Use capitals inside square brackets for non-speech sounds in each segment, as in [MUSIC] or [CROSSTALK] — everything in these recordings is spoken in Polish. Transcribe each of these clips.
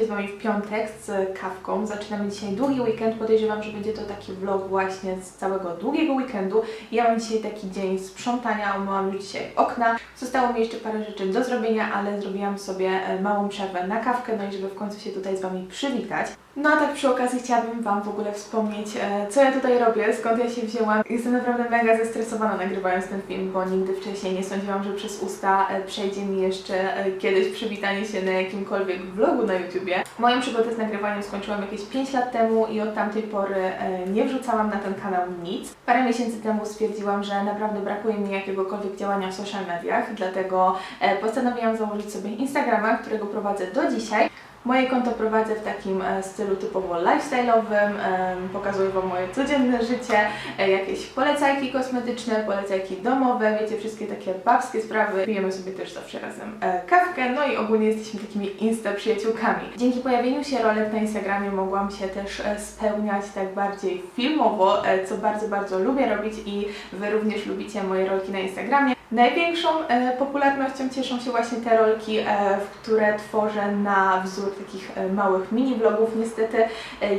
się z Wami w piątek z kawką. Zaczynamy dzisiaj długi weekend. Podejrzewam, że będzie to taki vlog właśnie z całego długiego weekendu. Ja mam dzisiaj taki dzień sprzątania, umyłam już dzisiaj okna. Zostało mi jeszcze parę rzeczy do zrobienia, ale zrobiłam sobie e, małą przerwę na kawkę, no i żeby w końcu się tutaj z Wami przywitać. No a tak przy okazji chciałabym Wam w ogóle wspomnieć, e, co ja tutaj robię, skąd ja się wzięłam. Jestem naprawdę mega zestresowana nagrywając ten film, bo nigdy wcześniej nie sądziłam, że przez usta e, przejdzie mi jeszcze e, kiedyś przywitanie się na jakimkolwiek vlogu na YouTubie. Moją przygodę z nagrywaniem skończyłam jakieś 5 lat temu i od tamtej pory nie wrzucałam na ten kanał nic. Parę miesięcy temu stwierdziłam, że naprawdę brakuje mi jakiegokolwiek działania w social mediach, dlatego postanowiłam założyć sobie Instagrama, którego prowadzę do dzisiaj. Moje konto prowadzę w takim e, stylu typowo lifestyle'owym, em, pokazuję Wam moje codzienne życie, e, jakieś polecajki kosmetyczne, polecajki domowe, wiecie, wszystkie takie babskie sprawy. Pijemy sobie też zawsze razem e, kawkę, no i ogólnie jesteśmy takimi insta przyjaciółkami. Dzięki pojawieniu się rolek na Instagramie mogłam się też e, spełniać tak bardziej filmowo, e, co bardzo, bardzo lubię robić i Wy również lubicie moje rolki na Instagramie. Największą e, popularnością cieszą się właśnie te rolki, e, w które tworzę na wzór takich e, małych mini vlogów. Niestety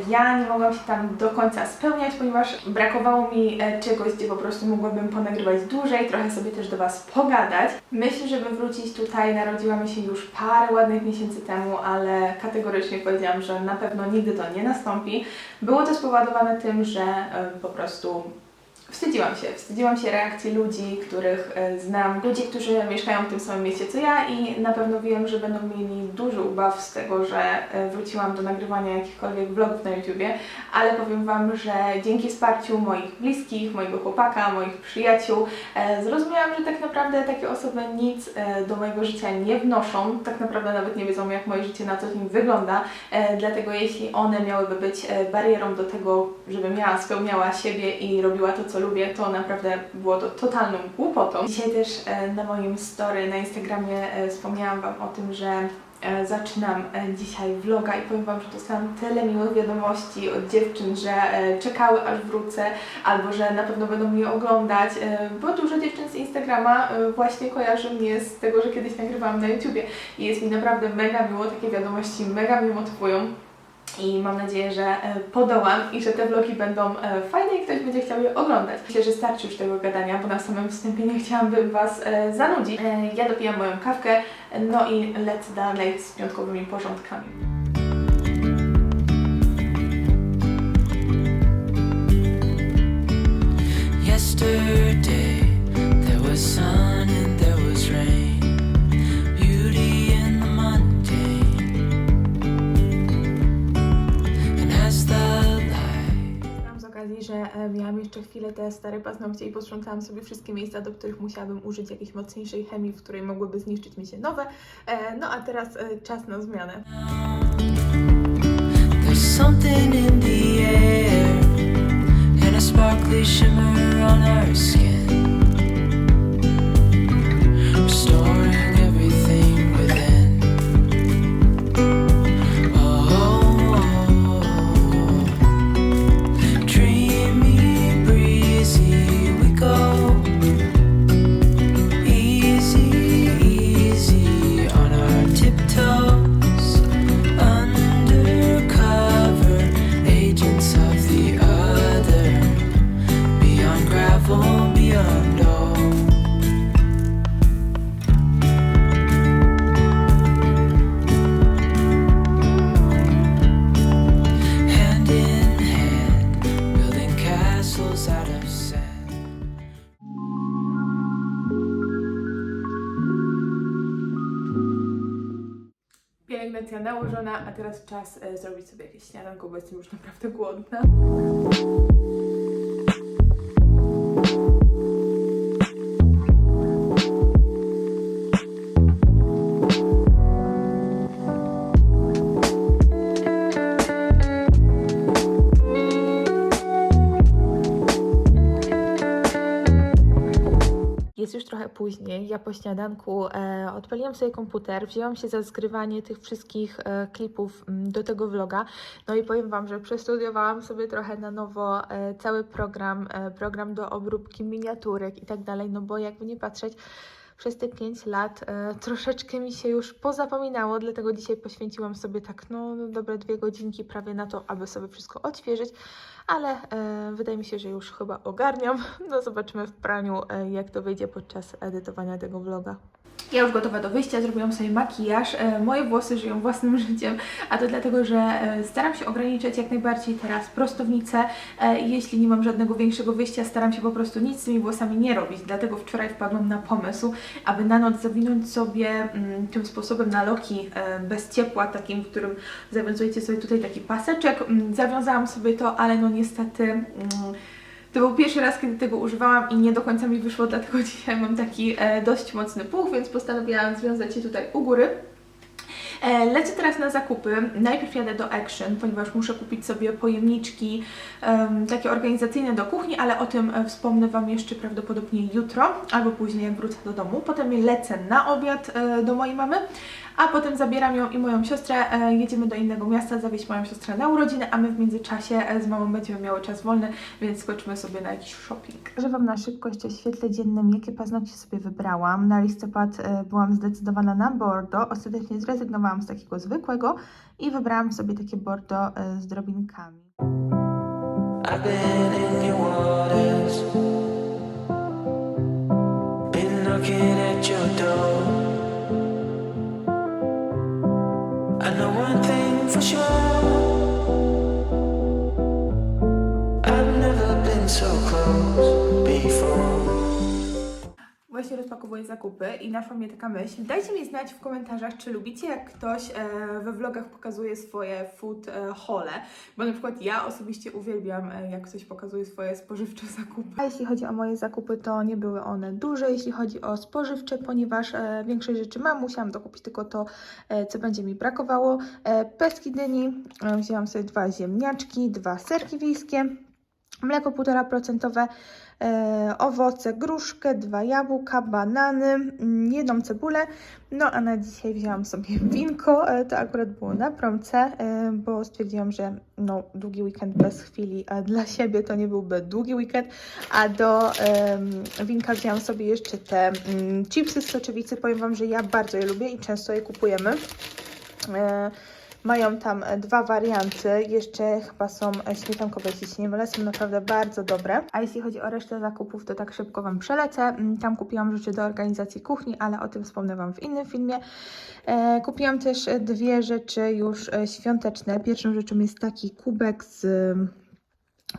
ja nie mogłam się tam do końca spełniać, ponieważ brakowało mi czegoś, gdzie po prostu mogłabym ponagrywać dłużej, trochę sobie też do Was pogadać. Myślę, żeby wrócić tutaj, narodziła mi się już parę ładnych miesięcy temu, ale kategorycznie powiedziałam, że na pewno nigdy to nie nastąpi. Było to spowodowane tym, że po prostu Wstydziłam się. Wstydziłam się reakcji ludzi, których e, znam, ludzi, którzy mieszkają w tym samym mieście co ja i na pewno wiem, że będą mieli duży ubaw z tego, że e, wróciłam do nagrywania jakichkolwiek vlogów na YouTubie, ale powiem Wam, że dzięki wsparciu moich bliskich, mojego chłopaka, moich przyjaciół, e, zrozumiałam, że tak naprawdę takie osoby nic do mojego życia nie wnoszą, tak naprawdę nawet nie wiedzą, jak moje życie na co dzień wygląda, dlatego jeśli one miałyby być barierą do tego, żebym ja spełniała siebie i robiła to, co lubię, to naprawdę było to totalną głupotą. Dzisiaj też e, na moim story na Instagramie e, wspomniałam Wam o tym, że e, zaczynam dzisiaj vloga i powiem Wam, że dostałam tyle miłych wiadomości od dziewczyn, że czekały aż wrócę, albo że na pewno będą mnie oglądać, bo dużo dziewczyn z Instagrama właśnie kojarzy mnie z tego, że kiedyś nagrywałam na YouTubie i jest mi naprawdę mega miło, takie wiadomości mega mnie motywują. I mam nadzieję, że e, podołam i że te vlogi będą e, fajne i ktoś będzie chciał je oglądać. Myślę, że starczy już tego gadania, bo na samym wstępie nie chciałabym Was e, zanudzić. Ja dopijam moją kawkę, no i lecę dalej z piątkowymi porządkami. Yesterday jeszcze chwilę te stare paznokcie i posprzątałam sobie wszystkie miejsca, do których musiałabym użyć jakiejś mocniejszej chemii, w której mogłyby zniszczyć mi się nowe. E, no a teraz e, czas na zmianę. something in the air and a sparkly shimmer on our skin, Pielęgnacja nałożona, a teraz czas e, zrobić sobie jakieś śniadanko, bo jestem już naprawdę głodna. Później. Ja po śniadanku e, odpaliłam sobie komputer, wzięłam się za zgrywanie tych wszystkich e, klipów m, do tego vloga. No i powiem Wam, że przestudiowałam sobie trochę na nowo e, cały program, e, program do obróbki miniaturek i tak dalej, no bo jakby nie patrzeć, przez te 5 lat e, troszeczkę mi się już pozapominało, dlatego dzisiaj poświęciłam sobie tak, no, no dobre dwie godzinki prawie na to, aby sobie wszystko odświeżyć, ale e, wydaje mi się, że już chyba ogarniam. No zobaczymy w praniu, e, jak to wyjdzie podczas edytowania tego vloga. Ja już gotowa do wyjścia, zrobiłam sobie makijaż. E, moje włosy żyją własnym [LAUGHS] życiem, a to dlatego, że e, staram się ograniczać jak najbardziej teraz prostownicę. E, jeśli nie mam żadnego większego wyjścia, staram się po prostu nic z tymi włosami nie robić. Dlatego wczoraj wpadłam na pomysł, aby na noc zawinąć sobie mm, tym sposobem na loki bez ciepła, takim, w którym zawiązujecie sobie tutaj taki paseczek. Mm, zawiązałam sobie to, ale no niestety. To był pierwszy raz, kiedy tego używałam i nie do końca mi wyszło, dlatego [LAUGHS] dzisiaj mam taki e, dość mocny puch, więc postanowiłam związać się tutaj u góry. E, Lecę teraz na zakupy. Najpierw jadę do Action, ponieważ muszę kupić sobie pojemniczki em, takie organizacyjne do kuchni, ale o tym e, wspomnę Wam jeszcze prawdopodobnie jutro albo później, jak wrócę do domu. Potem lecę na obiad e, do mojej mamy, a potem zabieram ją i moją siostrę. Jedziemy do innego miasta zawieźć moją siostrę na urodziny, a my w międzyczasie z mamą będziemy miały czas wolny, więc skoczymy sobie na jakiś shopping. Że Wam na szybkość o świetle dziennym, jakie paznokcie sobie wybrałam. Na listopad byłam zdecydowana na Bordeaux. Ostatecznie zrezygnowałam z takiego zwykłego i wybrałam sobie takie Bordeaux e, z drobinkami. I've been in your waters, zakupy i naszła mnie taka myśl. Dajcie mi znać w komentarzach, czy lubicie jak ktoś e, we vlogach pokazuje swoje food e, hole, bo na przykład ja osobiście uwielbiam, e, jak ktoś pokazuje swoje spożywcze zakupy. A jeśli chodzi o moje zakupy, to nie były one duże, jeśli chodzi o spożywcze, ponieważ większość rzeczy mam, musiałam dokupić tylko to, co będzie mi brakowało. Pestki dyni, wzięłam sobie dwa ziemniaczki, dwa serki wiejskie, mleko 1,5%, e, owoce, gruszkę, dwa jabłka, banany, mm, jedną cebulę. No a na dzisiaj wzięłam sobie [LAUGHS] winko, e, to akurat było na promce, e, bo stwierdziłam, że no, długi weekend bez chwili a dla siebie to nie byłby długi weekend, a do winka wzięłam sobie jeszcze te mm, chipsy z soczewicy. Powiem Wam, że ja bardzo je lubię i często je kupujemy. Mają tam e, dwa warianty, jeszcze chyba są e, śmietankowe, jeśli się nie mylę, są naprawdę bardzo dobre. A jeśli chodzi o resztę zakupów, to tak szybko Wam przelecę. Mm, Tam kupiłam rzeczy do organizacji kuchni, ale o tym wspomnę Wam w innym filmie. E, kupiłam też dwie rzeczy już świąteczne. Pierwszą rzeczą jest taki kubek z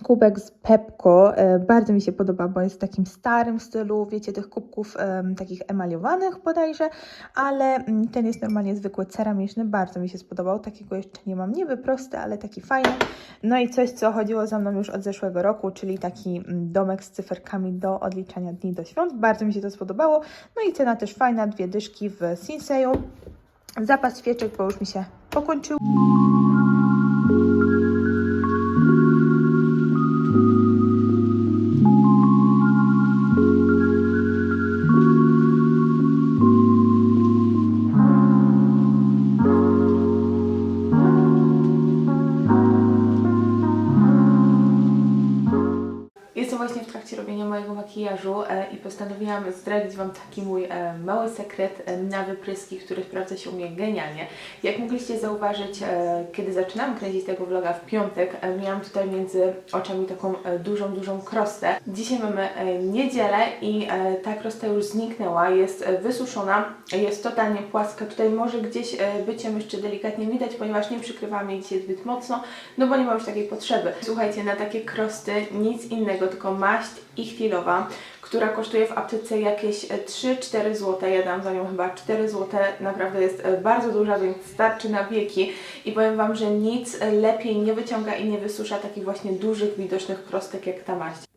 kubek z Pepko. E, bardzo mi się podoba, bo jest w takim starym stylu, wiecie, tych kubków em, takich emaliowanych bodajże, ale mm, ten jest normalnie zwykły, ceramiczny, bardzo mi się spodobał. Takiego jeszcze nie mam, niby prosty, ale taki fajny. No i coś, co chodziło za mną już od zeszłego roku, czyli taki mm, domek z cyferkami do odliczania dni do świąt. Bardzo mi się to spodobało. No i cena też fajna, dwie dyszki w Sinseju. Zapas świeczek, bo już mi się pokończył. Wam taki mój e, mały sekret e, na wypryski, który sprawdza się u mnie genialnie. Jak mogliście zauważyć, e, kiedy zaczynałam kręcić tego vloga w piątek, e, miałam tutaj między oczami taką e, dużą, dużą krostę. Dzisiaj mamy e, niedzielę i e, ta krosta już zniknęła, jest e, wysuszona, jest totalnie płaska. Tutaj może gdzieś e, ją jeszcze delikatnie widać, ponieważ nie przykrywałam jej dzisiaj zbyt mocno, no bo nie ma już takiej potrzeby. Słuchajcie, na takie krosty nic innego, tylko maść i chwilowa, która kosztuje w aptece jakieś e, 3-4 zł. Ja dam za nią chyba 4 zł. Naprawdę jest e, bardzo duża, więc starczy na wieki. I powiem Wam, że nic e, lepiej nie wyciąga i nie wysusza takich właśnie dużych, widocznych krostek jak ta maść.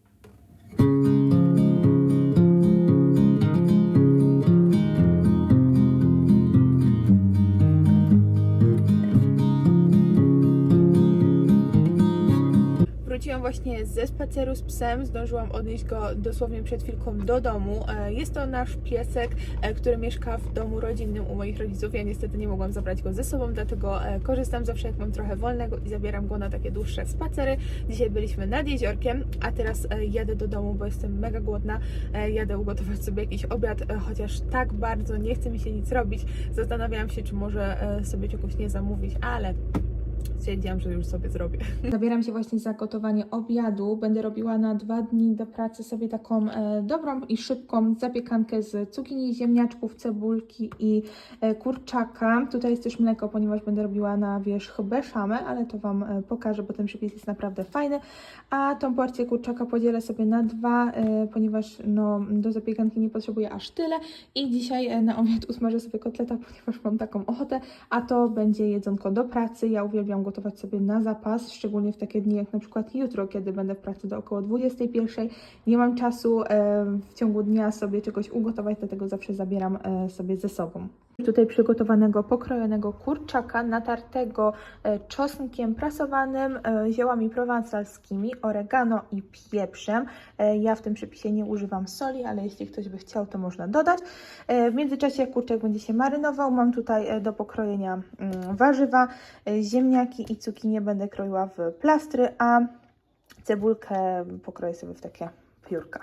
Wróciłam właśnie ze spaceru z psem. Zdążyłam odnieść go dosłownie przed chwilką do domu. E, Jest to nasz piesek, e, który mieszka w domu rodzinnym u moich rodziców. Ja niestety nie mogłam zabrać go ze sobą, dlatego e, korzystam zawsze jak mam trochę wolnego i zabieram go na takie dłuższe spacery. Dzisiaj byliśmy nad jeziorkiem, a teraz jadę do domu, bo jestem mega głodna. Jadę ugotować sobie jakiś obiad, chociaż tak bardzo nie chce mi się nic robić. Zastanawiałam się, czy może sobie czegoś nie zamówić, ale stwierdziłam, że już sobie zrobię. [LAUGHS] Zabieram się właśnie za gotowanie obiadu. Będę robiła na dwa dni do pracy sobie taką e, dobrą i szybką zapiekankę z cukinii, ziemniaczków, cebulki i e, kurczaka. Tutaj jest też mleko, ponieważ będę robiła na wierzch beszamę, ale to Wam e, pokażę, bo ten przepis jest naprawdę fajny. A tą porcję kurczaka podzielę sobie na dwa, e, ponieważ no, do zapiekanki nie potrzebuję aż tyle. I dzisiaj e, na obiad [LAUGHS] usmażę sobie kotleta, ponieważ mam taką ochotę, a to będzie jedzonko do pracy. Ja uwielbiam gotować sobie na zapas, szczególnie w takie dni jak na przykład jutro, kiedy będę w pracy do około 21. Nie mam czasu w ciągu dnia sobie czegoś ugotować, dlatego zawsze zabieram e, sobie ze sobą. Tutaj przygotowanego, pokrojonego kurczaka, natartego e, czosnkiem prasowanym, e, ziołami prowansalskimi, oregano i pieprzem. E, Ja w tym przepisie nie używam soli, ale jeśli ktoś by chciał, to można dodać. W międzyczasie kurczak będzie się marynował, mam tutaj do pokrojenia mm, warzywa, ziemniaki i cukinię będę kroiła w plastry, a cebulkę pokroję sobie w takie piórka.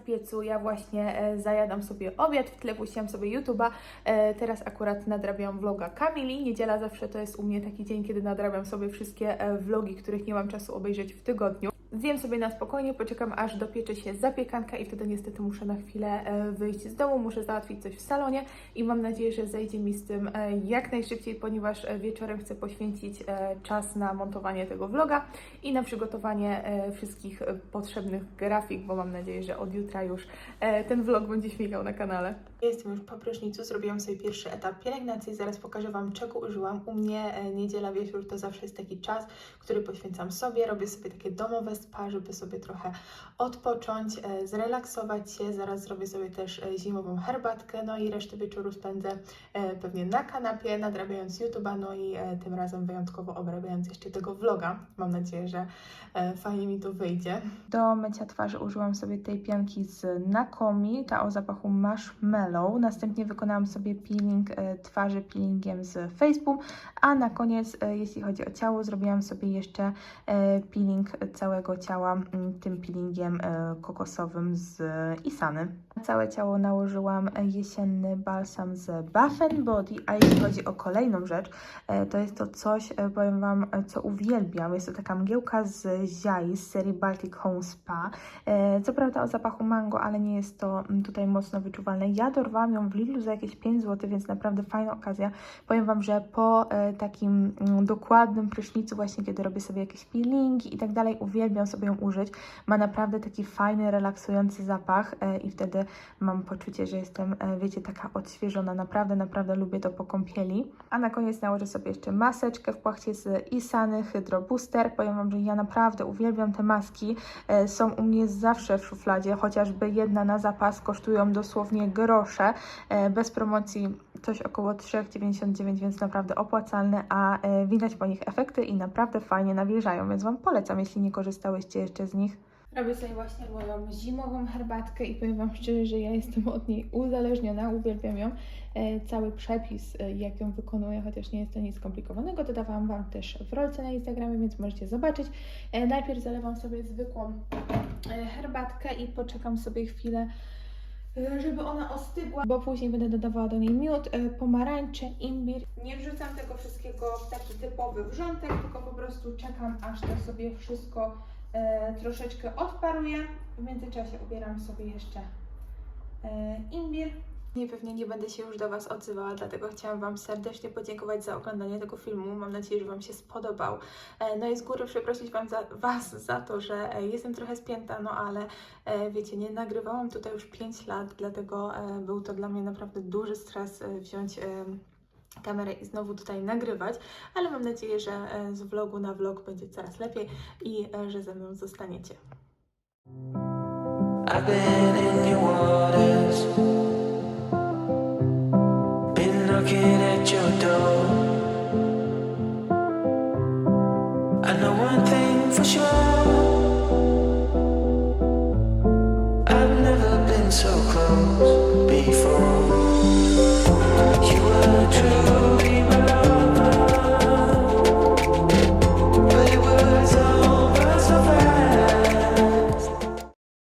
W piecu, ja właśnie e, zajadam sobie obiad, w tle puściłam sobie YouTube'a, e, teraz akurat nadrabiam vloga Kamili, niedziela zawsze to jest u mnie taki dzień, kiedy nadrabiam sobie wszystkie e, vlogi, których nie mam czasu obejrzeć w tygodniu. Zjem sobie na spokojnie, poczekam aż dopiecze się zapiekanka i wtedy niestety muszę na chwilę e, wyjść z domu, muszę załatwić coś w salonie i mam nadzieję, że zejdzie mi z tym e, jak najszybciej, ponieważ e, wieczorem chcę poświęcić czas na montowanie tego vloga i na przygotowanie wszystkich potrzebnych grafik, bo mam nadzieję, że od jutra już ten vlog będzie śmigał na kanale. Jestem już po prysznicu, zrobiłam sobie pierwszy etap pielęgnacji, zaraz pokażę Wam czego użyłam. U mnie niedziela wieczór to zawsze jest taki czas, który poświęcam sobie, robię sobie takie domowe spa, żeby sobie trochę odpocząć, e, zrelaksować się, zaraz zrobię sobie też e, zimową herbatkę, no i resztę wieczoru spędzę e, pewnie na kanapie, nadrabiając YouTube'a, no i tym razem wyjątkowo obrabiając jeszcze tego vloga. Mam nadzieję, że fajnie mi to wyjdzie. Do mycia twarzy użyłam sobie tej pianki z Nakomi, ta o zapachu marshmallow. Następnie wykonałam sobie peeling twarzy peelingiem z Faceboom, a na koniec, jeśli chodzi o ciało, zrobiłam sobie jeszcze peeling całego ciała mm, tym peelingiem e, kokosowym z Isany. Na całe ciało nałożyłam e, jesienny balsam z Bath Body, a jeśli chodzi o kolejną rzecz, e, to jest to coś, e, powiem Wam, e, co uwielbiam. Jest to taka mgiełka z ziai z serii Baltic Home Spa. E, Co prawda o zapachu mango, ale nie jest to tutaj mocno wyczuwalne. Ja dorwałam ją w Lidlu za jakieś 5 zł, więc naprawdę fajna okazja. Powiem Wam, że po e, takim dokładnym prysznicu, właśnie kiedy robię sobie jakieś peelingi i tak dalej, uwielbiam sobie ją użyć. Ma naprawdę taki fajny, relaksujący zapach e, i wtedy mam poczucie, że jestem, e, wiecie, taka odświeżona. Naprawdę, naprawdę lubię to po kąpieli. A na koniec nałożę sobie jeszcze maseczkę w płachcie z Isany Hydro Booster. Powiem Wam, że ja naprawdę uwielbiam te maski. E, Są u mnie zawsze w szufladzie, chociażby jedna na zapas kosztują dosłownie grosze. Bez promocji coś około 3,99, więc naprawdę opłacalne, a widać po nich efekty i naprawdę fajnie nawilżają, więc Wam polecam, jeśli nie korzystałyście jeszcze z nich. Robię sobie właśnie moją zimową herbatkę i powiem Wam szczerze, że ja jestem od niej uzależniona, uwielbiam ją. E, Cały przepis, e, jak ją wykonuję, chociaż nie jest to nic skomplikowanego, dodawałam Wam też w rolce na Instagramie, więc możecie zobaczyć. E, Najpierw zalewam sobie zwykłą e, herbatkę i poczekam sobie chwilę, e, żeby ona ostygła, bo później będę dodawała do niej miód, e, pomarańcze, imbir. Nie wrzucam tego wszystkiego w taki typowy wrzątek, tylko po prostu czekam, aż to sobie wszystko troszeczkę odparuje. W międzyczasie ubieram sobie jeszcze e, imbir. Nie, pewnie nie będę się już do Was odzywała, dlatego chciałam Wam serdecznie podziękować za oglądanie tego filmu. Mam nadzieję, że Wam się spodobał. E, No i z góry przeprosić wam za, Was za to, że e, jestem trochę spięta, no ale e, wiecie, nie nagrywałam tutaj już 5 lat, dlatego e, był to dla mnie naprawdę duży stres e, wziąć e, kamerę i znowu tutaj nagrywać, ale mam nadzieję, że e, z vlogu na vlog będzie coraz lepiej i e, że ze mną zostaniecie. I've been in your waters, been knocking at your door. I know one thing for sure. True.